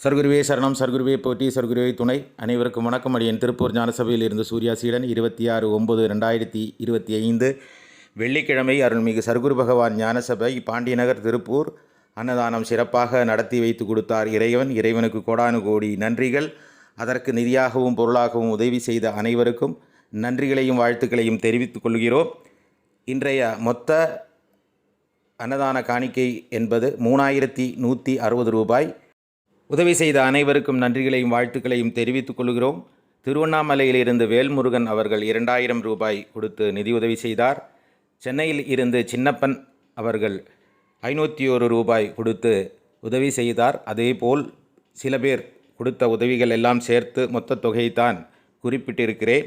சர்க்குருவே சரணம் சர்க்குருவே போட்டி சர்க்குருவே துணை. அனைவருக்கும் வணக்கம். அடியன் திருப்பூர் ஞானசபையில் இருந்து சூர்யா சீடன் இருபத்தி ஆறு ஒம்பது ரெண்டாயிரத்தி இருபத்தி ஐந்து வெள்ளிக்கிழமை அருள்மிகு சர்க்குரு பகவான் ஞானசபை பாண்டியநகர் திருப்பூர் அன்னதானம் சிறப்பாக நடத்தி வைத்து கொடுத்தார் இறைவன். இறைவனுக்கு கோடானு கோடி நன்றிகள். அதற்கு நிதியாகவும் பொருளாகவும் உதவி செய்த அனைவருக்கும் நன்றிகளையும் வாழ்த்துக்களையும் தெரிவித்துக் கொள்கிறோம். இன்றைய மொத்த அன்னதான காணிக்கை என்பது மூணாயிரத்தி நூற்றி அறுபது ரூபாய். உதவி செய்த அனைவருக்கும் நன்றிகளையும் வாழ்த்துக்களையும் தெரிவித்துக் கொள்கிறோம். திருவண்ணாமலையிலிருந்து வேல்முருகன் அவர்கள் இரண்டாயிரம் ரூபாய் கொடுத்து நிதியுதவி செய்தார். சென்னையில் இருந்து சின்னப்பன் அவர்கள் ஐநூற்றி ஒரு ரூபாய் கொடுத்து உதவி செய்தார். அதேபோல் சில பேர் கொடுத்த உதவிகள் எல்லாம் சேர்த்து மொத்த தொகையைத்தான் குறிப்பிட்டிருக்கிறேன்.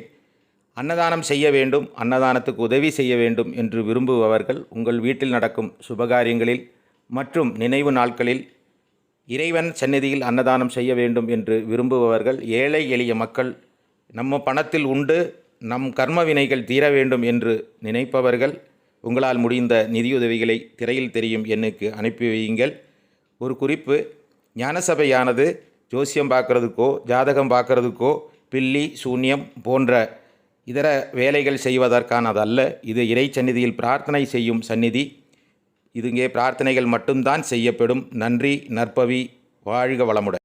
அன்னதானம் செய்ய வேண்டும் அன்னதானத்துக்கு உதவி செய்ய வேண்டும் என்று விரும்புபவர்கள் உங்கள் வீட்டில் நடக்கும் சுபகாரியங்களில் மற்றும் நினைவு நாட்களில் இறைவன் சந்நிதியில் அன்னதானம் செய்ய வேண்டும் என்று விரும்புபவர்கள் ஏழை எளிய மக்கள் நம்ம பணத்தில் உண்டு நம் கர்ம வினைகள் தீர வேண்டும் என்று நினைப்பவர்கள் உங்களால் முடிந்த நிதியுதவிகளை திரையில் தெரியும் எண்ணுக்கு அனுப்பி வையுங்கள். ஒரு குறிப்பு ஞானசபையானது ஜோசியம் பார்க்கறதுக்கோ ஜாதகம் பார்க்கறதுக்கோ பில்லி சூன்யம் போன்ற இதர வேலைகள் செய்வதற்கானதல்ல. இது இறை சந்நிதியில் பிரார்த்தனை செய்யும் சந்நிதி. இதுங்கே பிரார்த்தனைகள் மட்டும்தான் செய்யப்படும். நன்றி நற்பவி வாழ்க வளமுடன்.